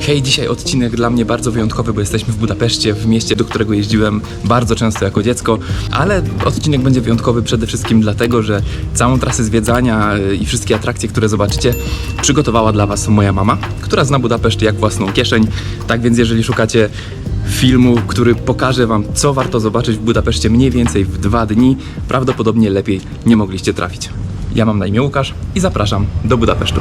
Hej, dzisiaj odcinek dla mnie bardzo wyjątkowy, bo jesteśmy w Budapeszcie, w mieście, do którego jeździłem bardzo często jako dziecko, ale odcinek będzie wyjątkowy przede wszystkim dlatego, że całą trasę zwiedzania y, i wszystkie atrakcje, które zobaczycie, przygotowała dla Was moja mama, która zna Budapeszt jak własną kieszeń. Tak więc, jeżeli szukacie filmu, który pokaże Wam, co warto zobaczyć w Budapeszcie mniej więcej w dwa dni, prawdopodobnie lepiej nie mogliście trafić. Ja mam na imię Łukasz i zapraszam do Budapesztu.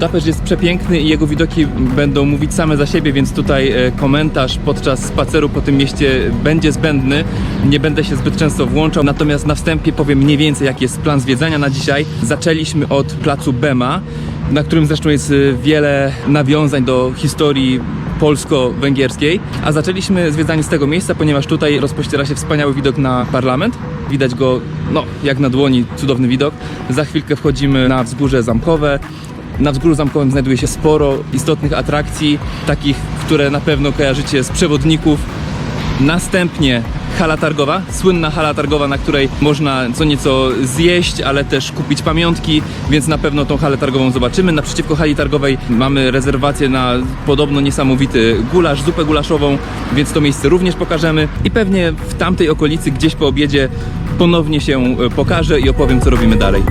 Budapeszt jest przepiękny i jego widoki będą mówić same za siebie, więc tutaj e, komentarz podczas spaceru po tym mieście będzie zbędny. Nie będę się zbyt często włączał, natomiast na wstępie powiem mniej więcej jaki jest plan zwiedzania na dzisiaj. Zaczęliśmy od placu Bema, na którym zresztą jest e, wiele nawiązań do historii polsko-węgierskiej, a zaczęliśmy zwiedzanie z tego miejsca, ponieważ tutaj rozpościera się wspaniały widok na parlament. Widać go, no, jak na dłoni, cudowny widok. Za chwilkę wchodzimy na wzgórze zamkowe. Na wzgórzu zamkowym znajduje się sporo istotnych atrakcji, takich, które na pewno kojarzycie z przewodników. Następnie hala targowa, słynna hala targowa, na której można co nieco zjeść, ale też kupić pamiątki, więc na pewno tą halę targową zobaczymy. Naprzeciwko hali targowej mamy rezerwację na podobno niesamowity gulasz, zupę gulaszową, więc to miejsce również pokażemy. I pewnie w tamtej okolicy, gdzieś po obiedzie, ponownie się e, pokażę i opowiem, co robimy dalej.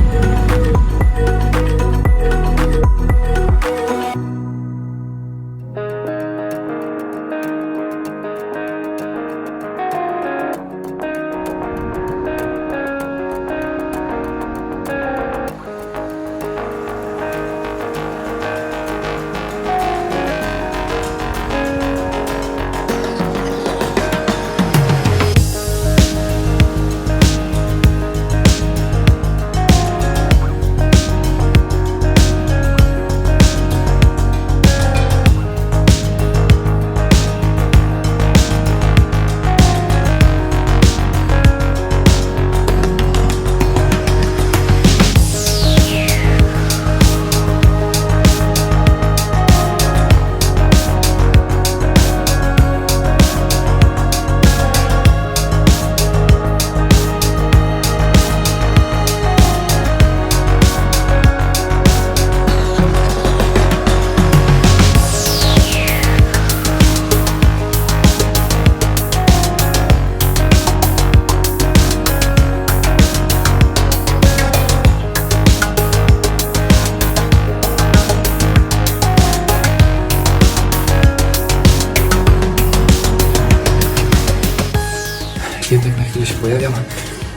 Jednak na chwilę się pojawiam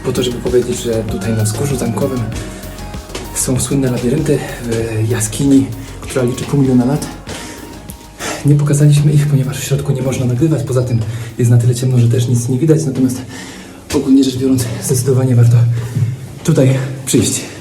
po to, żeby powiedzieć, że tutaj na wzgórzu zamkowym są słynne labirynty w jaskini, która liczy pół miliona lat. Nie pokazaliśmy ich, ponieważ w środku nie można nagrywać. Poza tym jest na tyle ciemno, że też nic nie widać. Natomiast ogólnie rzecz biorąc, zdecydowanie warto tutaj przyjść.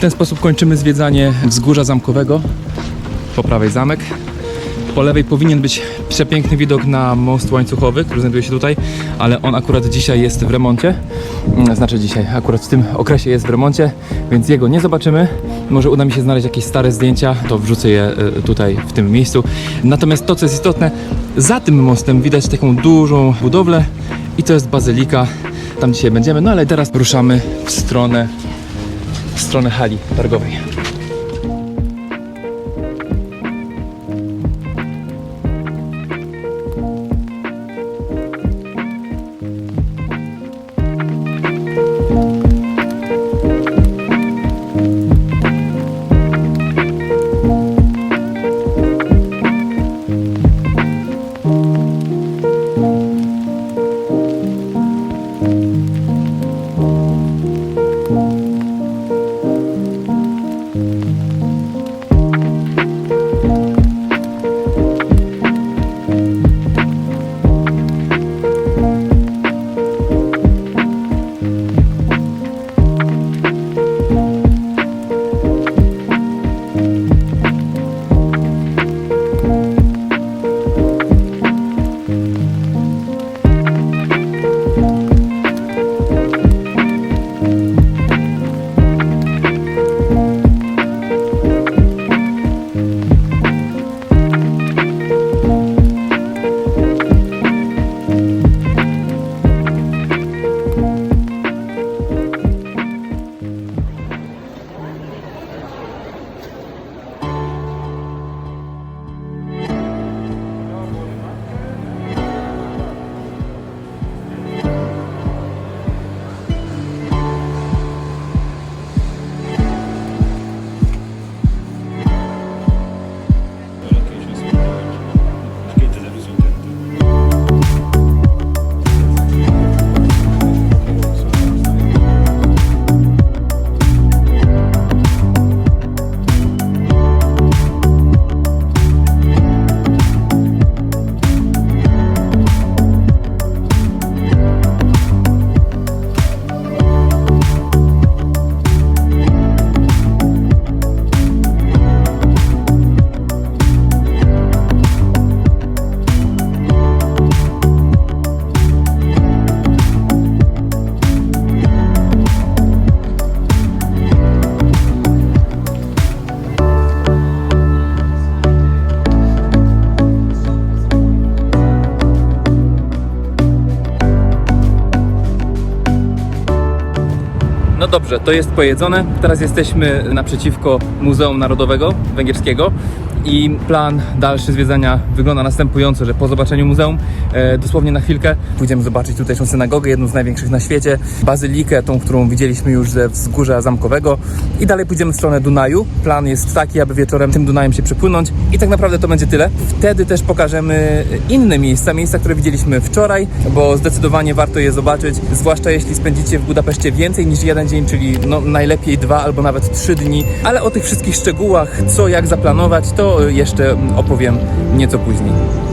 W ten sposób kończymy zwiedzanie wzgórza zamkowego. Po prawej zamek. Po lewej powinien być przepiękny widok na most łańcuchowy, który znajduje się tutaj, ale on akurat dzisiaj jest w remoncie. Mm, Znaczy dzisiaj, akurat w tym okresie jest w remoncie, więc jego nie zobaczymy. Może uda mi się znaleźć jakieś stare zdjęcia, to wrzucę je y, tutaj w tym miejscu. Natomiast to, co jest istotne, za tym mostem widać taką dużą budowlę i to jest bazylika. Tam dzisiaj będziemy, no ale teraz ruszamy w stronę, w stronę hali targowej. No dobrze, to jest pojedzone. Teraz jesteśmy naprzeciwko Muzeum Narodowego Węgierskiego i plan dalszy zwiedzania wygląda następująco, że po zobaczeniu muzeum e, dosłownie na chwilkę pójdziemy zobaczyć tutejszą synagogę, jedną z największych na świecie, bazylikę, tą, którą widzieliśmy już ze wzgórza zamkowego i dalej pójdziemy w stronę Dunaju. Plan jest taki, aby wieczorem tym Dunajem się przepłynąć i tak naprawdę to będzie tyle. Wtedy też pokażemy inne miejsca, miejsca, które widzieliśmy wczoraj, bo zdecydowanie warto je zobaczyć, zwłaszcza jeśli spędzicie w Budapeszcie więcej niż jeden czyli no, najlepiej dwa albo nawet trzy dni, ale o tych wszystkich szczegółach, co jak zaplanować, to jeszcze opowiem nieco później.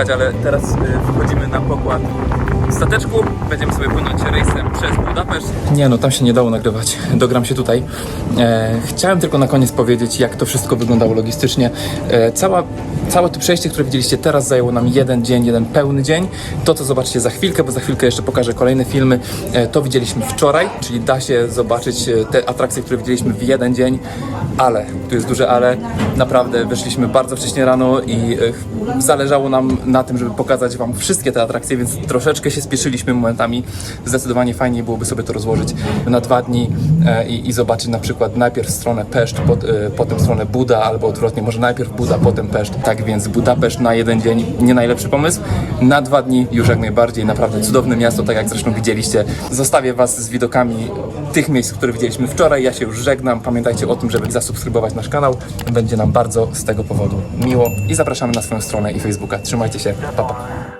Słychać, ale teraz y, wchodzimy na pokład stateczku. Będziemy sobie płynąć rejsem przez Budapeszt. Nie no, tam się nie dało nagrywać. Dogram się tutaj. E, chciałem tylko na koniec powiedzieć, jak to wszystko wyglądało logistycznie. E, cała, całe to przejście, które widzieliście teraz, zajęło nam jeden dzień, jeden pełny dzień. To, co zobaczycie za chwilkę, bo za chwilkę jeszcze pokażę kolejne filmy, e, to widzieliśmy wczoraj, czyli da się zobaczyć e, te atrakcje, które widzieliśmy w jeden dzień, ale, tu jest duże ale, naprawdę wyszliśmy bardzo wcześnie rano i e, zależało nam na tym, żeby pokazać Wam wszystkie te atrakcje, więc troszeczkę się spieszyliśmy momentami. Zdecydowanie fajniej byłoby sobie to rozłożyć na dwa dni e, i, i zobaczyć na przykład najpierw stronę Peszcz, pot, e, potem stronę Buda, albo odwrotnie, może najpierw Buda, potem Peszcz. Tak więc Budapeszt na jeden dzień nie najlepszy pomysł, na dwa dni już jak najbardziej, naprawdę cudowne miasto, tak jak zresztą widzieliście. Zostawię Was z widokami tych miejsc, które widzieliśmy wczoraj. Ja się już żegnam. Pamiętajcie o tym, żeby zasubskrybować nasz kanał. Będzie nam bardzo z tego powodu miło i zapraszamy na swoją stronę i Facebooka. Trzymajcie się, pa pa.